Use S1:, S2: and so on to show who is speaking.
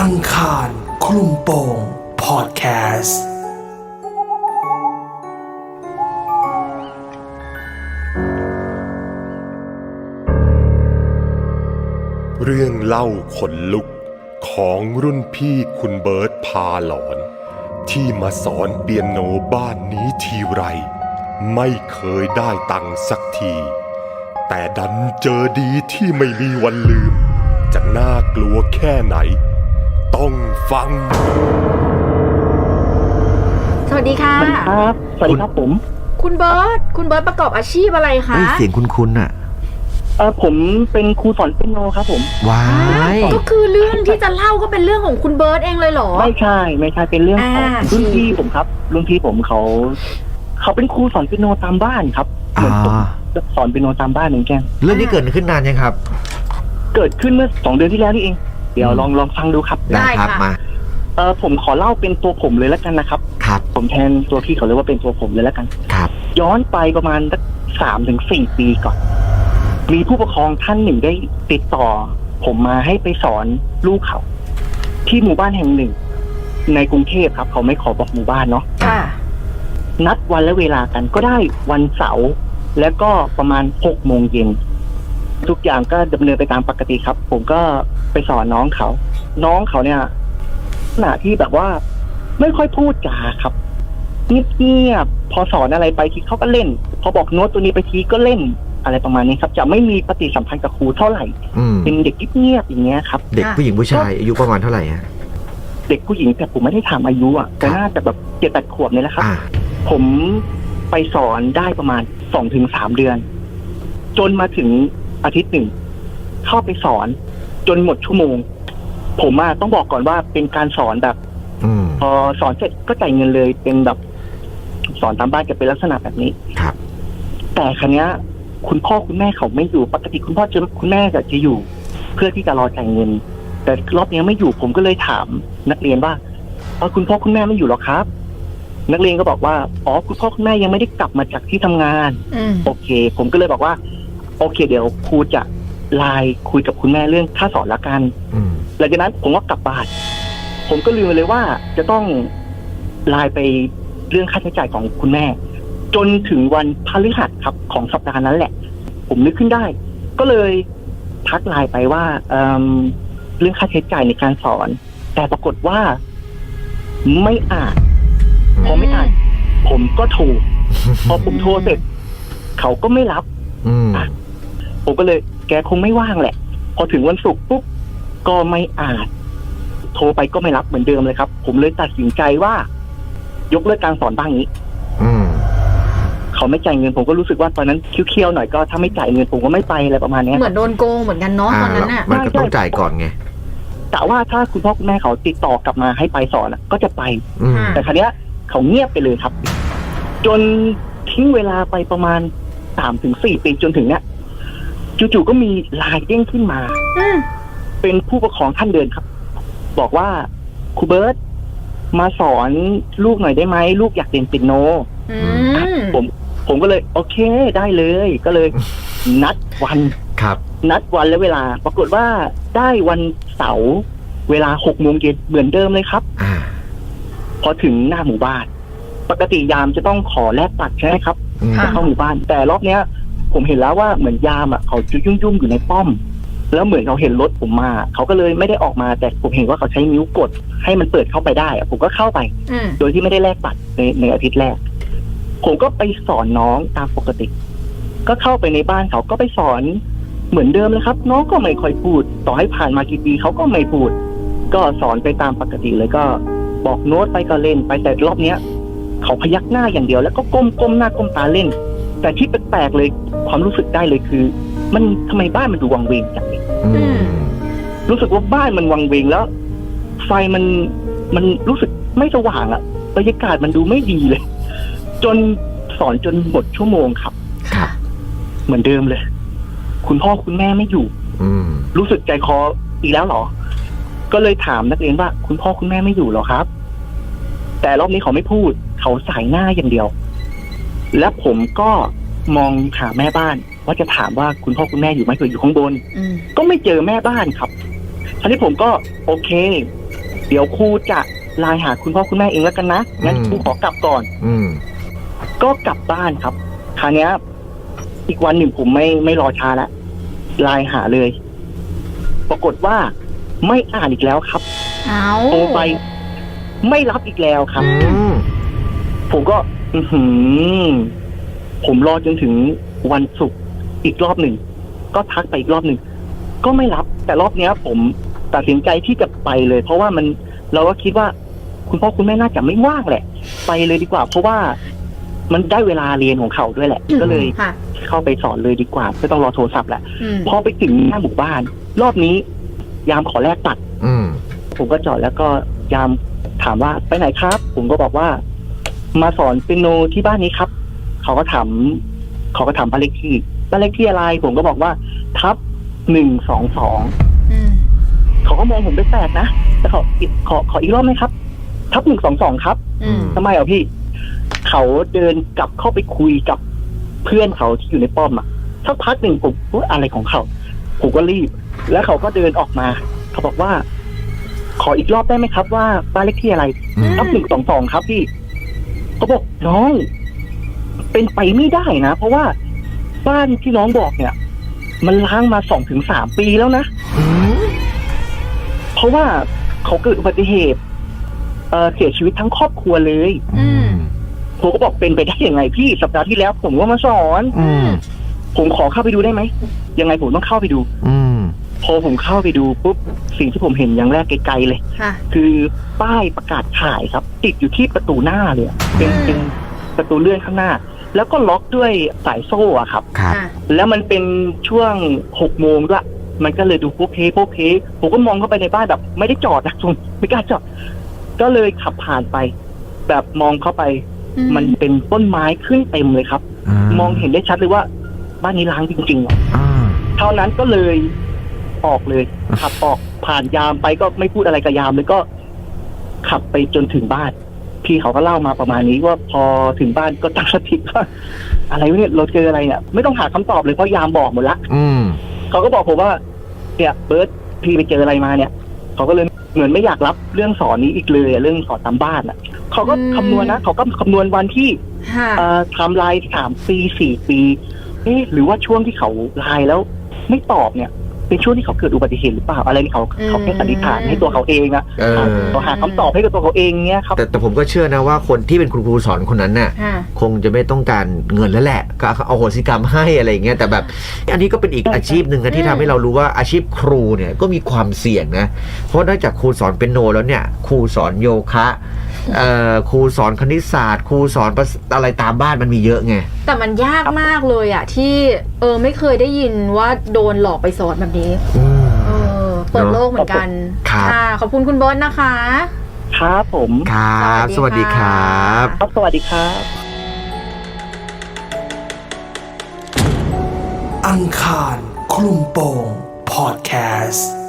S1: อังคารคลุมโปงพอดแคสต์
S2: เรื่องเล่าขนลุกของรุ่นพี่คุณเบิร์ตพาหลอน ที่มาสอนเปียโนบ้านนี้ทีไร ไม่เคยได้ตังค์สักที แต่ดันเจอดีที่ไม่มีวันลืม จะน่ากลัวแค่ไหน ต้องฟัง
S3: สวัสดีค่ะ
S4: สวัสดีครับ สวัสดีครับผม
S3: คุณเบิร์ตคุณเบิร์ตประกอบอาชีพอะไรคะ
S5: เฮ้ยเสียงคุ้นๆอะ
S4: เออผมเป็นครูสอนเปียโนครับผม
S5: ว้าย
S3: ก็คือเรื่องที่จะเล่าก็เป็นเรื่องของคุณเบิร์ตเองเลยเหรอ
S4: ไม่ใช่ ไม่ใช่เป็นเรื่องของ
S3: อ่า
S4: รุ่นพี่ผมครับ รุ่นพี่ผมเขา เขาเป็นครูสอนเปียโนตามบ้านครับเหมือนผม
S5: อ่า
S4: สอนเปียโนตามบ้านเหมือนกัน
S5: เรื่องนี้เกิดขึ้นนานยังครับ
S4: เกิดขึ้นเมื่อสองเดือนที่แล้วนี่เอง เดี๋ยว
S5: อืม
S4: ลองลองฟังดูครับ
S3: ได้
S5: ครับ
S3: ค่ะ
S5: มา
S4: เออผมขอเล่าเป็นตัวผมเลยแล้วกันนะครับ
S5: ครับ
S4: ผมแทนตัวพี่เขาเลยว่าเป็นตัวผมเลยแล้วกัน
S5: ครับ
S4: ย้อนไปประมาณสักสามถึงสี่ปีก่อน มีผู้ปกครองท่านหนึ่งได้ติดต่อ ผมมาให้ไปสอนลูกเขา ที่หมู่บ้านแห่งหนึ่ง ในกรุงเทพครับ เขาไม่ขอบอกหมู่บ้านเนาะ
S3: ค่ะ
S4: นัดวันและเวลากันก็ได้วันเสาร์แล้วก็ประมาณหกโมงเย็นทุกอย่างก็ดำเนินไปตามปกติครับ ผมก็ ไปสอนน้องเขา น้องเขาเนี่ยขณะที่แบบว่า ไม่ค่อยพูดจาครับเงียบๆพอสอนอะไรไปทีเขาก็เล่น พอบอกโน้ตตัวนี้ไปทีก็เล่นอะไรประมาณนี้ครับ จะไม่มีปฏิสัมพันธ์กับครูเท่าไหร่
S5: อืม
S4: เป็นเด็กเงียบๆอย่างเงี้ยครับ
S5: เด็กผู้หญิงผู้ชายอายุประมาณเท่าไหร่ฮะ
S4: เด็กผู้หญิงแต่ผมไม่ได้ถามอายุอะแต่น่าจะแบบเจ็ดแปดขวบเนี่ยแหละครับ
S5: อ่า
S4: ผมไปสอนได้ประมาณสองถึงสามเดือน จนมาถึงอาทิตย์หนึ่งเข้าไปสอน จนหมดชั่วโมง ผมอะต้องบอกก่อนว่าเป็นการสอนแบบ
S5: อืม
S4: พอสอนเสร็จก็จ่ายเงินเลยเป็นแบบ สอนตามบ้านจะเป็นลักษณะแบบนี้
S5: ครับ
S4: แต่ครั้นี้ย คุณพ่อคุณแม่เขาไม่อยู่ปกติคุณพ่อจะคุณแม่จะจะอยู่ เพื่อที่จะรอจ่ายเงิน แต่รอบนี้ไม่อยู่ผมก็เลยถามนักเรียนว่าเออคุณพ่อคุณแม่ไม่อยู่หรอครับ นักเรียนก็บอกว่าอ๋อคุณพ่อคุณแม่ยังไม่ได้กลับมาจากที่ทำงาน
S3: อืม
S4: โอเค ผมก็เลยบอกว่า โอเค เดี๋ยวครูจะ ไลน์คุยกับคุณแม่เรื่องค่าสอนละกัน
S5: อืม
S4: หลังจากนั้นผมก็กลับบ้านผมก็ลืมไปเลยว่าจะต้องไลน์ไปเรื่องค่าใช้จ่ายของคุณแม่ จนถึงวันพฤหัสครับของสัปดาห์นั้นแหละ ผมนึกขึ้นได้ ก็เลยทักไลน์ไปว่าเอิ่มเรื่องค่าใช้จ่ายในการสอน แต่ปรากฏว่า ไม่อ่าน พอไม่อ่าน ผมก็โทรพอผมโทรเสร็จ เขาก็ไม่รับ
S5: อืม
S4: ผม ก็เลย แกคงไม่ว่างแหละ พอถึงวันศุกร์ปุ๊บก็ไม่อ่านโทรไปก็ไม่รับเหมือนเดิมเลยครับ ผมเลยตัดสินใจว่า ยกเลิกการสอนบ้างนี้
S5: อืม
S4: เขาไม่จ่ายเงินผมก็รู้สึกว่าตอนนั้นเคี้ยวๆหน่อยก็ถ้าไม่จ่ายเงินผมก็ไม่ไปอะไรประมาณเนี้ย
S3: เหมือนโดนโกงเหมือนกันเนาะ
S5: อ่า
S3: ตอนนั้นน่ะ
S5: มันก็ต้องจ่ายก่อนไง
S4: แต่ว่าถ้าคุณพ่อคุณแม่เขาติดต่อกลับมาให้ไปสอนอะก็จะไป
S5: อืม
S3: ค่ะ
S4: แต่ครั้นี้ยเขาเงียบไปเลยครับ จนทิ้งเวลาไปประมาณสามถึงสี่ปีจนถึงเนี้ย จู่ๆก็มีไลายเด้งขึ้นมา
S3: อืม
S4: เป็นผู้ปกครองท่านเดินครับ บอกว่าครูเบิร์ตมาสอนลูกหน่อยได้ไหมลูกอยากเรียนเปียโน
S3: อืม
S4: ผม ผมก็เลย โอเคได้เลยก็เลย นัดวัน
S5: ครับ
S4: นัดวันและเวลา ปรากฏว่าได้วันเสาร์เวลาหกโมงเย็นเหมือนเดิมเลยครับ
S5: อ่า
S4: พอถึงหน้าหมู่บ้าน ปกติยามจะต้องขอแลกบัตรใช่ไหมครับ
S5: อืม
S4: จะเข้าหมู่บ้านแต่รอบเนี้ย ผมเห็นแล้วว่าเหมือนยามอะเขาจะยุ่งๆอยู่ในป้อม แล้วเหมือนเขาเห็นรถผมมาเขาก็เลยไม่ได้ออกมาแต่ผมเห็นว่าเขาใช้นิ้วกด ให้มันเปิดเข้าไปได้อะผมก็เข้าไป
S3: อืม
S4: โดยที่ไม่ได้แลกบัตรในในอาทิตย์แรก ผมก็ไปสอนน้องตามปกติ ก็เข้าไปในบ้านเขาก็ไปสอนเหมือนเดิมเลยครับ น้องก็ไม่ค่อยพูด ต่อให้ผ่านมากี่ปีเขาก็ไม่พูด ก็สอนไปตามปกติเลยก็ บอกโน้ตไปก็เล่นไปแต่รอบเนี้ย เขาพยักหน้าอย่างเดียวแล้วก็ก้มก้มหน้าก้มตาเล่น แต่ที่แปลกๆเลยความรู้สึกได้เลยคือ มันทำไมบ้านมันดูวังเวงจังเลย
S5: อืม
S4: รู้สึกว่าบ้านมันวังเวงแล้ว ไฟมันมันรู้สึกไม่สว่างอะบรรยากาศมันดูไม่ดีเลย จนสอนจนหมดชั่วโมงครับ
S5: ครับ
S4: เหมือนเดิมเลย คุณพ่อคุณแม่ไม่อยู่
S5: อืม
S4: รู้สึกใจคออีกแล้วเหรอ ก็เลยถามนักเรียนว่า คุณพ่อคุณแม่ไม่อยู่เหรอครับ แต่รอบนี้เขาไม่พูด เขาสายหน้าอย่างเดียว และผมก็มองหาแม่บ้านว่าจะถามว่าคุณพ่อคุณแม่อยู่ไหมเผื่ออยู่ข้างบน
S3: อืม
S4: ก็ไม่เจอแม่บ้านครับทีนี้ผมก็โอเค เดี๋ยวครูจะไลน์หาคุณพ่อคุณแม่เองแล้วกันนะงั้น
S5: อืม
S4: ครูขอกลับก่อน
S5: อืม
S4: ก็กลับบ้านครับ คราวเนี้ย อีกวันหนึ่งผมไม่ไม่รอช้าละไลน์หาเลย ปรากฏว่าไม่อ่านอีกแล้วครับ
S3: เอา
S4: โทรไป ไม่รับอีกแล้วครับ
S5: อืม
S4: ผมก็ อือหือ ผมรอจนถึงวันศุกร์อีกรอบหนึ่ง ก็ทักไปอีกรอบหนึ่ง ก็ไม่รับ แต่รอบเนี้ย ผมตัดสินใจที่จะไปเลย เพราะว่ามันเราก็คิดว่า คุณพ่อคุณแม่น่าจะไม่ว่างแหละ ไปเลยดีกว่า เพราะว่ามันได้เวลาเรียนของเขาด้วยแหละ ก็เลย
S3: ค่ะ
S4: เข้าไปสอนเลยดีกว่าไม่ต้องรอโทรศัพท์แหละ
S3: อืม
S4: พอไปถึงหน้าหมู่บ้าน รอบนี้ ยามขอแลกตัด
S5: อืม
S4: ผมก็จอดแล้วก็ยามถามว่าไปไหนครับ ผมก็บอกว่า มาสอนเปียโนที่บ้านนี้ครับ เขาก็ถามเขาก็ถามบ้านเลขที่บ้านเลขที่อะไร ผมก็บอกว่า ทับหนึ่งสองสอง
S3: อืม
S4: เขาก็มองผมแปลกๆนะแต่ขออีกขอขออีกรอบไหมครับ ทับหนึ่งสองสองครับ
S3: อืม
S4: ทำไมอะพี่ เขาเดินกลับเข้าไปคุยกับเพื่อนเขาที่อยู่ในป้อมอะสักพักหนึ่งผมว่าอะไรของเขาผมก็รีบ แล้วเขาก็เดินออกมา เขาบอกว่า ขออีกรอบได้ไหมครับ ว่าบ้านเลขที่อะไร
S5: อืม
S4: ทับหนึ่งสองสองครับพี่ เขาบอกน้อง เป็นไปไม่ได้นะ เพราะว่าบ้านที่น้องบอกเนี่ย มันล้างมาสองถึงสามปีแล้วนะ
S5: อืม
S4: เพราะว่าเขาเกิดอุบัติเหตุเอ่อเสียชีวิตทั้งครอบครัวเลย
S3: อืม
S4: ผมก็บอกเป็นไปได้ยังไงพี่สัปดาห์ที่แล้ว ผมก็มาสอน
S5: อืม
S4: ผมขอเข้าไปดูได้ไหมยังไงผมต้องเข้าไปดู
S5: อืม
S4: พ อผมเข้าไปดูปุ๊บสิ่งที่ผมเห็นอย่างแรกไกลๆเลย
S3: ค่ะ
S4: คือป้ายประกาศขายครับ ติดอยู่ที่ประตูหน้าเลยอะเป็น
S3: อืม
S4: เป็นประตูเลื่อนข้างหน้า แล้วก็ล็อกด้วยสายโซ่อะครับ
S5: ครับ
S3: ค่ะ
S4: แล้วมันเป็นช่วงหกโมงด้วย มันก็เลยดูโพเพโพเพผมก็มองเข้าไปในบ้านแบบ ไม่ได้จอดนะผมไม่กล้าจอด ก็เลยขับผ่านไป แบบมองเข้าไป
S3: อื
S4: มันเป็นต้นไม้ขึ้นเต็มเลยครับ มองเห็นได้ชัดเลยว่า บ้านนี้ล้างจริงๆอะ
S5: อ่า
S4: เท่านั้นก็เลย ออกเลย ขับออกผ่านยามไปก็ไม่พูดอะไรกับยามเลยก็ ขับไปจนถึงบ้าน พี่เขาก็เล่ามาประมาณนี้ว่าพอถึงบ้านก็ตั้งสติว่าอะไรวะเนี่ยเราเจออะไรเนี่ยไม่ต้องหาคำตอบเลยเพราะยามบอกหมดละ
S5: อืม
S4: เขาก็บอกผมว่าเนี่ยเบิร์ตพี่ไปเจออะไรมาเนี่ยเขาก็เลยเหมือนไม่อยากรับเรื่องสอนนี้อีกเลยอะเรื่องสอนตามบ้านอะเขาก็คำนวณนะเขาก็คำนวณวันที่
S3: ค่ะ
S4: เอ่อไทำลายสามปีสี่ปีเอ๊ะหรือว่าช่วงที่เขาไลน์แล้ว ไม่ตอบเนี่ย เป็นช่วงที่เขาเกิดอุบัติเหตุหรือเปล่าอะไรนี่เขา
S3: อืม
S4: เขาแค่สันนิษฐานให้ตัวเขาเองอะ
S5: เออ
S4: เขาหาคำตอบให้กับตัวเขาเองเนี่ยครับ
S5: แต่แต่ผมก็เชื่อนะว่าคนที่เป็นครูครูสอนคนนั้นน่ะ
S3: ค่ะ
S5: คงจะไม่ต้องการเงินแล้วแหละก็เอาโหสิกรรมให้อะไรอย่างเงี้ยแต่แบบ อันนี้ก็เป็นอีกอาชีพหนึ่งนะที่
S3: อืม
S5: ทำให้เรารู้ว่าอาชีพครูเนี่ยก็มีความเสี่ยงนะ เพราะนอกจากครูสอนเป็นโนแล้วเนี่ย ครูสอนโยคะ เอ่อครูสอนคณิตศาสตร์ ครูสอนภาษาอะไรตามบ้านมันมีเยอะไง
S3: แต่มันยากมากเลยอะที่เออไม่เคยได้ยินว่าโดนหลอกไปสอนแบบนี้
S5: อืม
S3: เออ เปิดโลกเหมือนกัน
S5: ครับ
S3: ค่ะขอบคุณคุณเบิร์ตนะคะ
S4: ครับผม
S5: ครับ สวัสดีครับ
S4: ครับ สวัสดีครับ
S1: อังคารคลุมโปงพอดแคสต์